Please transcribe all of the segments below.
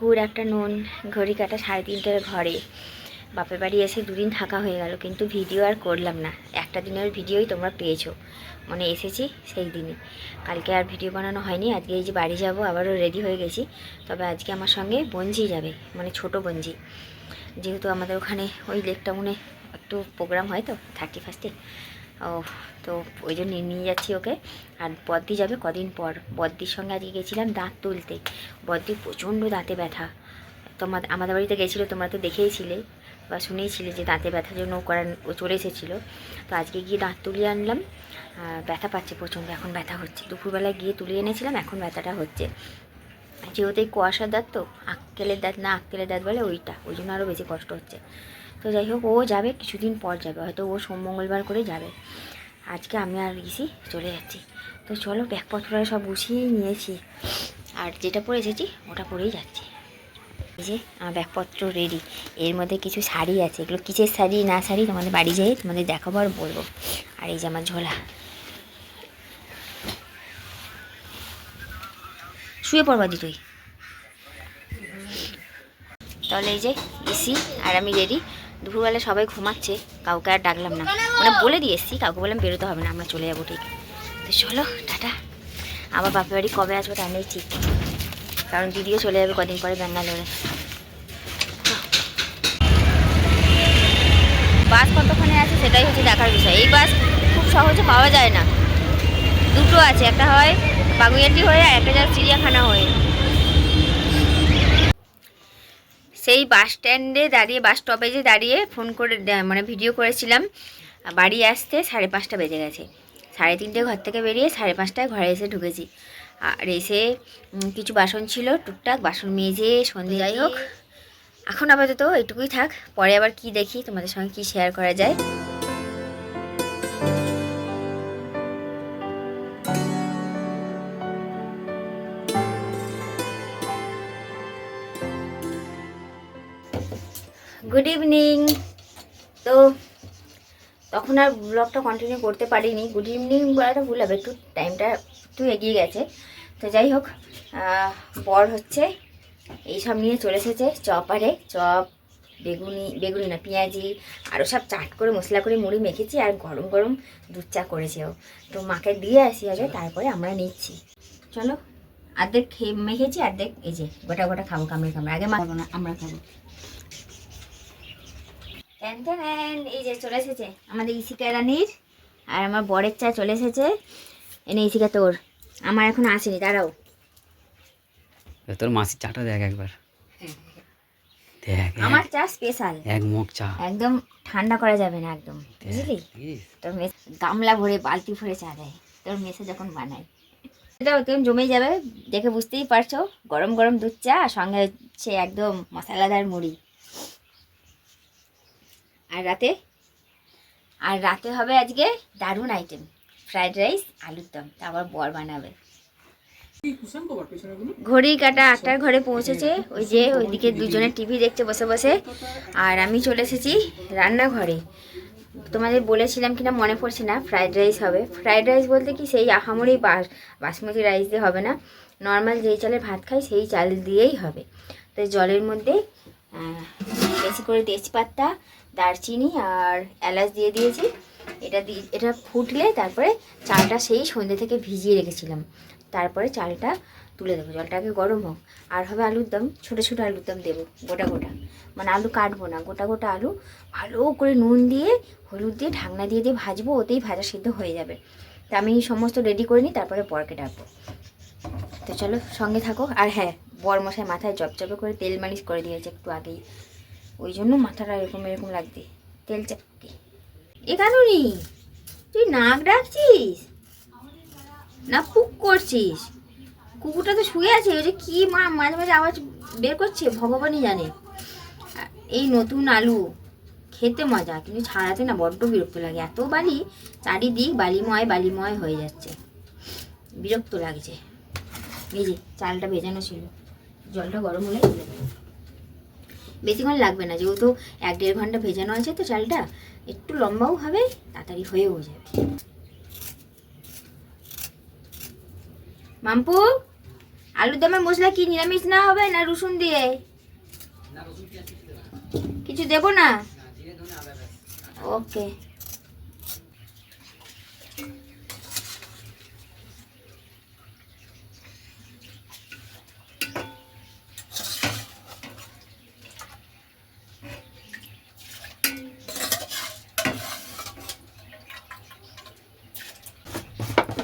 গুড় একটা নুন, ঘড়ি কাটা সাড়ে তিনটের ঘরে। বাপের বাড়ি এসে দুদিন থাকা হয়ে গেল, কিন্তু ভিডিও আর করলাম না। একটা দিনের ভিডিওই তোমরা পেয়েছ। মানে এসেছি সেই দিনে। কালকে আর ভিডিও বানানো হয়নি, আজকে এই যে বাড়ি যাব, আবারও রেডি হয়ে গেছি। তবে আজকে আমার সঙ্গে বঞ্জি যাবে মানে ছোট বঞ্জি যেহেতু আমাদের ওখানে ওই লেক টাউনে একটু প্রোগ্রাম হয় তো থার্টি ফার্স্টে ও, তো ওই জন্য নিয়ে যাচ্ছি ওকে। আর বদ্দি যাবে কদিন পর? বদ্দির সঙ্গে আজকে গেছিলাম দাঁত তুলতে। বদ্দির প্রচণ্ড দাঁতে ব্যথা। তোমার, আমাদের বাড়িতে গেছিল, তোমরা তো দেখেইছিলে বা শুনেইছিলে যে দাঁতে ব্যথার জন্য করার, ও চলে এসেছিল। তো আজকে গিয়ে দাঁত তুলিয়ে আনলাম। ব্যথা পাচ্ছে প্রচণ্ড, এখন ব্যথা হচ্ছে। দুপুরবেলায় গিয়ে তুলিয়ে এনেছিলাম, এখন ব্যথাটা হচ্ছে। যেহেতু এই কুয়াশার দাঁত তো, আক্কেলের দাঁত না, আক্কেলের দাঁত বলে ওইটা। ওই জন্য আরও বেশি কষ্ট হচ্ছে। তো যাই হোক, ও যাবে, কিছুদিন পর যাবে, হয়তো ও সোম মঙ্গলবার করে যাবে। আজকে আমি আর ইসি চলে যাচ্ছি। তো চলো ব্যাগপত্রটা সব গুছিয়ে নিয়েছি। আর যেটা পরে এসেছি, ওটা পরেই যাচ্ছি। এই যে, আমার ব্যাগপত্র রেডি এর মধ্যে কিছু শাড়ি আছে। এগুলো কিসের শাড়ি, না শাড়ি, তোমাদের বাড়ি যাই তোমাদের দেখাবো আর বলব। আর এই যে আমার ঝোলা। শুয়ে পড়বা দি তুই। তাহলে এই যে ইসি আর আমি রেডি দুপুরবেলা সবাই ঘুমাচ্ছে, কাউকে আর ডাকলাম না। মানে বলে দিয়ে এসছি, কাউকে বললাম বেরোতে হবে না, আমরা চলে যাব ঠিক। তো চলো, টাটা। আবার বাপের বাড়ি কবে আসব তা নেই ঠিক কারণ দিদিও চলে যাবে কদিন পরে ব্যাঙ্গালোরে। বাস কতক্ষণে আছে সেটাই হচ্ছে দেখার বিষয়। এই বাস খুব সহজে পাওয়া যায় না। দুটো আছে, একটা হয় বাগুইয়াটি হয়ে আর একটা যায় চিড়িয়াখানা হয়ে। সেই বাস স্ট্যান্ডে দাঁড়িয়ে বাস স্টপেজে দাঁড়িয়ে ফোন করে মানে ভিডিও করেছিলাম। বাড়ি আসতে সাড়ে পাঁচটা বেজে গেছে। সাড়ে তিনটে ঘর থেকে বেরিয়ে সাড়ে পাঁচটায় ঘরে এসে ঢুকেছি। আর এসে কিছু বাসন ছিল টুকটাক বাসন মেজে সন্ধে যাই হোক। এখন আপাতত এটুকুই থাক। পরে আবার কি দেখি তোমাদের সঙ্গে কি শেয়ার করা যায়। গুড ইভিনিং তো তখন আর ব্লগটা কন্টিনিউ করতে পারিনি। গুড ইভিনিং বলাটা ভুল হবে একটু টাইমটা একটু এগিয়ে গেছে। তো যাই হোক বর হচ্ছে এইসব নিয়ে চলে এসেছে চপারে। চপ বেগুনি বেগুনি না পেঁয়াজি আরও সব চাট করে মশলা করে মুড়ি মেখেছি আর গরম গরম দুধ চা করেছে ও তো মাকে দিয়ে আসি আগে তারপরে আমরা নিচ্ছি। চলো অর্ধেক খেয়ে মেখেছি অর্ধেক এই যে গোটা গোটা খাব কামড়ে কামড়ে। আগে মা খাব না আমরা খাব। ট্যান ট্যান, এই যে চলে এসেছে আমাদের ইসিকা রানীর আর আমার বরের চা চলে এসেছে। এনে ইসিকা তোর। আমার এখন আসেনি দাঁড়াও। তোর মাসির চাটা দেখ একবার। দেখ আমার চা স্পেশাল এক মুখ চা। একদম ঠান্ডা করা যাবে না একদম বুঝলি? তোর গামলা ভরে বালতি ভরে চা দেয়। তোর মেসে যখন বানায়। এটা কেমন জমে যাবে দেখে বুঝতেই পারছ। গরম গরম দুধ চা সঙ্গে হচ্ছে একদম মশলাদার মুড়ি। আর রাতে? আর রাতে হবে আজকে দারুণ আইটেম ফ্রাইড রাইস আলুর দম। তারপর বর বানাবে। ঘড়ি কাটা আটটার ঘরে পৌঁছেছে। ওই যে ওইদিকে দুজনে টিভি দেখছে বসে বসে। আর আমি চলে এসেছি রান্নাঘরে। তোমাদের বলেছিলাম কিনা মনে পড়ছে না ফ্রাইড রাইস হবে। ফ্রাইড রাইস বলতে কি সেই আহামরি বাস বাসমতি রাইস দিয়ে হবে না। নর্মাল যেই চালে ভাত খাই সেই চাল দিয়েই হবে। তো জলের মধ্যে বেশি করে তেজপাতা দারচিনি আর এলাচ দিয়ে দিয়েছি। এটা দিয়ে এটা ফুটলে তারপরে চালটা সেই সন্ধ্যে থেকে ভিজিয়ে রেখেছিলাম। তারপরে চালটা তুলে দেবো, জলটাকে গরম হোক। আর হবে আলুর দম, ছোটো ছোটো আলুর দম দেবো, গোটা গোটা। মানে আলু কাটবো না, গোটা গোটা আলু। ভালো করে নুন দিয়ে, হলুদ দিয়ে, ঢাকনা দিয়ে দিয়ে ভাজবো, ওতেই ভাজা সিদ্ধ হয়ে যাবে। তা আমি সমস্ত রেডি করে নিই, তারপরে বরকে ডাকবো। তো চলো সঙ্গে থাকো। আর হ্যাঁ বর মশাই মাথায় জপজপে করে তেল মালিশ করে দিয়েছে একটু আগেই। ওই জন্য মাথাটা এরকম এরকম লাগবে। তেল চাপকে। এ কানুনি, তুই নাক ডাকছিস? না, পুক করছিস? কুকুরটা তো শুয়ে আছে, ওই যে কি মা, মাঝে মাঝে আওয়াজ বের করছে, ভগবানই জানে। এই নতুন আলু, খেতে মজা, কিন্তু ছাড়াতে না বড্ড বিরক্ত লাগে। এত বালি চারিদিক বালিময় বালিময় হয়ে যাচ্ছে। বিরক্ত লাগছে। যে, চালটা ভেজানো ছিল। জলটা গরম হলে। বেশিক্ষণ লাগবে না যেহেতু এক দেড় ঘণ্টা ভেজানো আছে তো চালটা একটু লম্বাও হবে তাড়াতাড়ি হয়েও যাবে। মাম্পু আলুর দমের মশলা কি নিরামিষ না হবে না রসুন দিয়ে? কিছু দেবো না। ওকে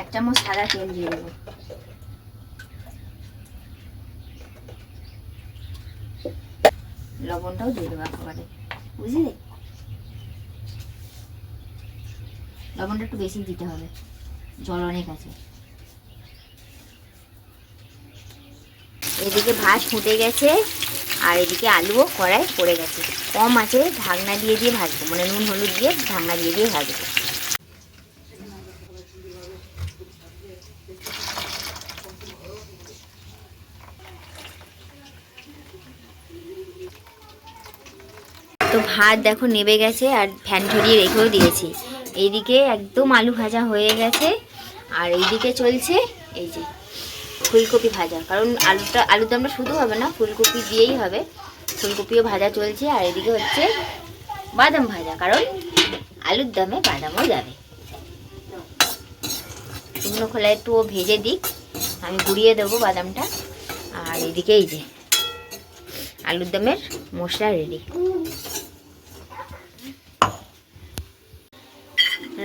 এক চামচ সাদা তেল দিয়ে দেবো। লবণটাও দিয়ে দেবো একেবারে। বুঝলি? লবণটা একটু বেশি দিতে হবে। জল অনেক আছে। এদিকে ভাত ফুটে গেছে, আর এদিকে আলুও কড়াই পড়ে গেছে। কম আছে, ঢাকনা দিয়ে দিয়ে ভাজবো। মানে নুন, হলুদ দিয়ে ঢাকনা দিয়ে দিয়ে ভাজবো। তো ভাত দেখো নেবে গেছে আর ফ্যান ঝরিয়ে রেখেও দিয়েছি। এইদিকে একদম আলু ভাজা হয়ে গেছে। আর এইদিকে চলছে এই যে ফুলকপি ভাজা। কারণ আলুটা আলুর দমটা শুধু হবে না, ফুলকপি দিয়েই হবে। ফুলকপিও ভাজা চলছে আর এদিকে হচ্ছে বাদাম ভাজা। কারণ আলুর দমে বাদামও যাবে। শুকনো খোলা একটু ও ভেজে দিক। আমি গুঁড়িয়ে দেবো বাদামটা। আর এদিকে এই যে আলুর দমের মশলা রেডি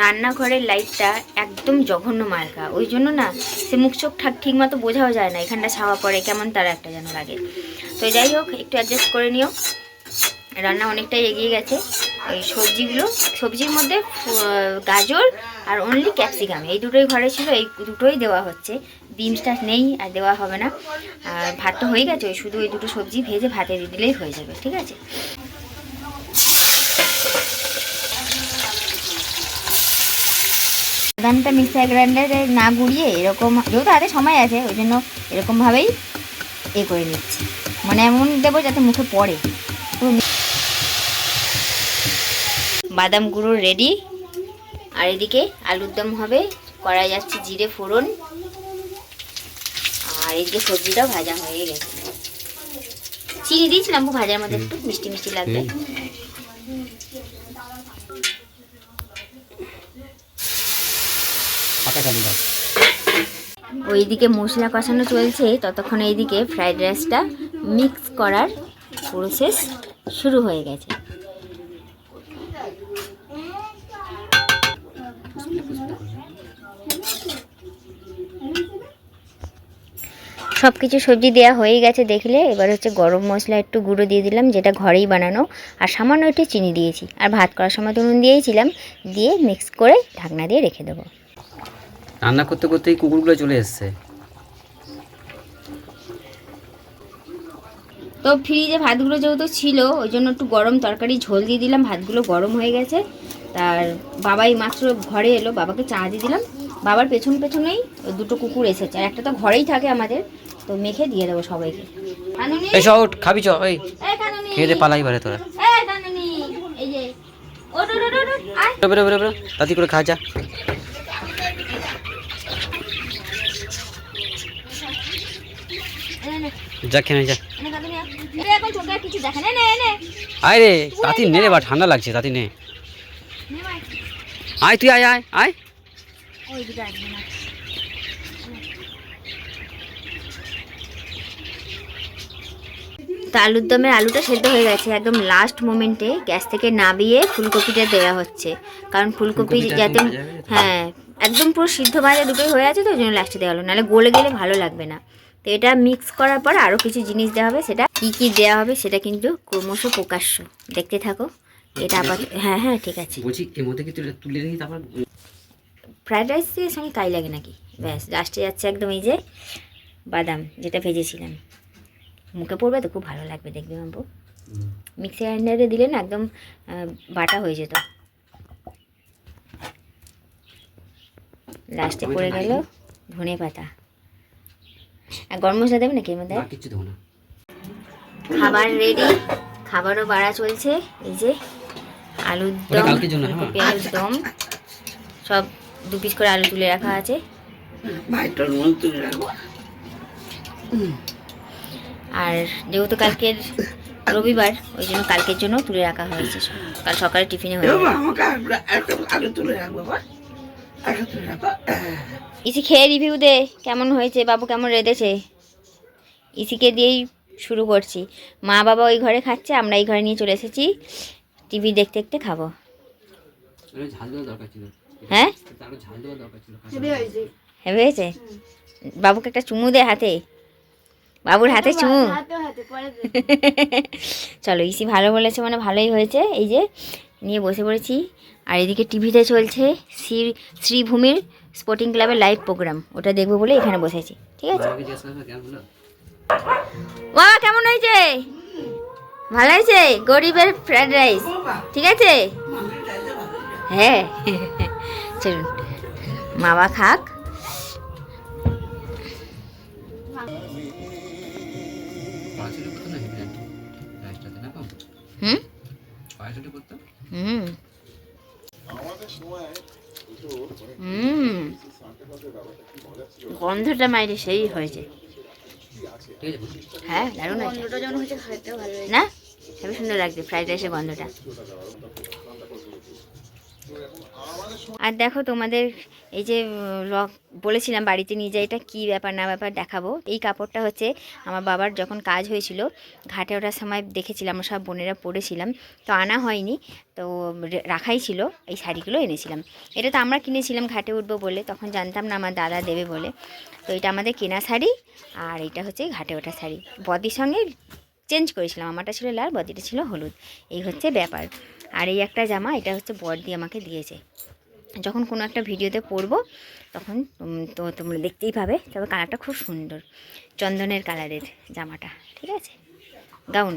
রান্নাঘরের লাইটটা একদম জঘন্য মার্কা। ওই জন্য না, সে মুখ চোখ ঠাক ঠিক মতো বোঝাও যায় না, এখানটা ছাওয়া পড়ে, কেমন তার একটা যেন লাগে। তো যাই হোক, একটু অ্যাডজাস্ট করে নিও। রান্না অনেকটাই এগিয়ে গেছে। ওই সবজিগুলো, সবজির মধ্যে গাজর আর অনলি ক্যাপসিকাম এই দুটোই ঘরে ছিল, এই দুটোই দেওয়া হচ্ছে। বিনসটা নেই আর দেওয়া হবে না। আর ভাত তো হয়ে গেছে, ওই শুধু ওই দুটো সবজি ভেজে ভাতে দিলেই হয়ে যাবে, ঠিক আছে? বাদামটা মিক্সার গ্রাইন্ডারে না গুঁড়িয়ে এরকম, যেহেতু হাতে সময় আছে, ওই জন্য এরকমভাবেই এ করে নিচ্ছি। মানে এমন দেবো যাতে মুখে পড়ে। বাদাম গুঁড়ো রেডি আর এদিকে আলুর দম হবে করা যাচ্ছে জিরে, ফোড়ন। আর এদিকে সবজিটাও ভাজা হয়ে গেছে। চিনি দিয়েছিলাম, ভাজার মধ্যে একটু মিষ্টি মিষ্টি লাগবে। ওইদিকে মশলা কষানো চলছে, ততক্ষণ এইদিকে ফ্রাইড রাইসটা মিক্স করার প্রসেস শুরু হয়ে গেছে। সব কিছু সবজি দেওয়া হয়ে গেছে দেখলে, এবার হচ্ছে গরম মশলা একটু গুঁড়ো দিয়ে দিলাম, যেটা ঘরেই বানানো। আর সামান্য একটু চিনি দিয়েছি। আর ভাত করার সময় তো নুন দিয়েছিলাম দিয়ে মিক্স করে ঢাকনা দিয়ে রেখে দেবো। রান্না করতে করতে করতেই কুকুরগুলো চলে এসছে। তো ফ্রিজে ভাতগুলো যেহেতু ছিল ওই জন্য একটু গরম তরকারি ঝোল দিয়ে দিলাম ভাতগুলো গরম হয়ে গেছে। তার বাবাই মাত্র ঘরে এলো বাবাকে চা দিয়ে দিলাম। বাবার পেছন পেছনেই ওই দুটো কুকুর এসেছে আর একটা তো ঘরেই থাকে আমাদের তো মেখে দিয়ে দেবো সবাইকে। এই সব খাবি চ এই। এই খেয়ে দে পালাই বারে তোরা। এই এই বেরো বেরো বেরো। তাড়াতাড়ি করে খা যা। যা খেয়ে যা। আয়। রে তাতি নে রে বা ঠান্ডা লাগছে তাতি নে। আয় তুই আয় আয় আয়। তো আলুর দমের আলুটা সেদ্ধ হয়ে গেছে একদম লাস্ট মোমেন্টে গ্যাস থেকে নাবিয়ে ফুলকপিটা দেওয়া হচ্ছে। কারণ ফুলকপি ফুলকপিটা যাতে হয়ে? হ্যাঁ একদম পুরো সিদ্ধ ভাজা দুটোই হয়ে আছে তো ওই জন্য লাস্টে দেওয়া হলো নাহলে গলে গেলে ভালো লাগবে না। তো এটা মিক্স করার পর আরও কিছু জিনিস দেওয়া হবে সেটা কী কী দেওয়া হবে সেটা কিন্তু ক্রমশ প্রকাশ্য। দেখতে থাকো। এটা আবার হ্যাঁ হ্যাঁ ঠিক আছে। বলছি এর মধ্যে কি তুলে রেখে তারপর ফ্রাইড রাইসের সঙ্গে কাই লাগে নাকি? ব্যাস লাস্টে যাচ্ছে একদম এই যে বাদাম যেটা ভেজেছিলাম। মুখে পড়বে তো খুব ভালো লাগবে দেখবে বাবু। হুম। মিক্সি গ্রাইন্ডারে দিলে না একদম বাটা হয়ে যেত। লাস্টে পড়ে গেল ধনে পাতা। গরম মশলা দেবে নাকি এর মধ্যে? না কিচ্ছু দেবো না। খাবার রেডি খাবারও বাড়া চলছে এই যে আলুর দম কালকের জন্য, হ্যাঁ। ফুলকপি আলুর দম সব দু পিস করে আলু তুলে রাখা আছে। আর যেহেতু কালকের রবিবার ওই জন্য কালকের জন্য তুলে রাখা হয়েছে কাল সকালে টিফিনে হয়ে ইসি খেয়ে রিভিউ দে কেমন হয়েছে বাবু কেমন রেঁধেছে? ইসিকে দিয়েই শুরু করছি। মা বাবা ওই ঘরে খাচ্ছে আমরা এই ঘরে নিয়ে চলে এসেছি। টিভি দেখতে দেখতে খাব। ঝাল দেওয়া দরকার ছিল। হ্যাঁ? হয়েছে। বাবুকে একটা চুমু দে হাতে। বাবুর হাতে চুমু। চলো ইসি ভালো বলেছে মানে ভালোই হয়েছে। এই যে নিয়ে বসে পড়েছি। আর এদিকে টিভিতে চলছে শ্রী শ্রীভূমির স্পোর্টিং ক্লাবের লাইভ প্রোগ্রাম ওটা দেখব বলে এখানে বসেছি। ঠিক আছে? বাবা কেমন হয়েছে? ভালো হয়েছে? গরিবের ফ্রাইড রাইস ঠিক আছে? হ্যাঁ। চলুন। মামা খাক। হুম পড়াশোনা করতো হুম হুম গন্ধটা মাইরে সেই হয়েছে? হ্যাঁ দারুণ হয়েছে। না? খুবই সুন্দর লাগছে ফ্রাইড রাইসের গন্ধটা। আর দেখো তোমাদের এই যে লক বলেছিলাম বাড়িতে নিয়ে যাই, এটা কী ব্যাপার না ব্যাপার দেখাবো। এই কাপড়টা হচ্ছে আমার বাবার যখন কাজ হয়েছিল, ঘাটে ওঠার সময় দেখেছিলাম সব বোনেরা পরেছিলাম, তো আনা হয়নি, তো রাখাই ছিল, এই শাড়িগুলো এনেছিলাম। এটা তো আমরা কিনেছিলাম ঘাটে উঠবো বলে, তখন জানতাম না আমার দাদা দেবে বলে। তো এটা আমাদের কেনা শাড়ি, আর এটা হচ্ছে ঘাটে ওঠা শাড়ি। বদির সঙ্গে চেঞ্জ করেছিলাম, আমারটা ছিল লাল বদিটা ছিল হলুদ। এই হচ্ছে ব্যাপার। আর এই একটা জামা, এটা হচ্ছে বর্দি আমাকে দিয়েছে। যখন কোনো একটা ভিডিওতে পরবো, তখন তো তোমরা দেখতেই পাবে তবে কালারটা খুব সুন্দর, চন্দনের কালারের জামাটা, ঠিক আছে? গাউন।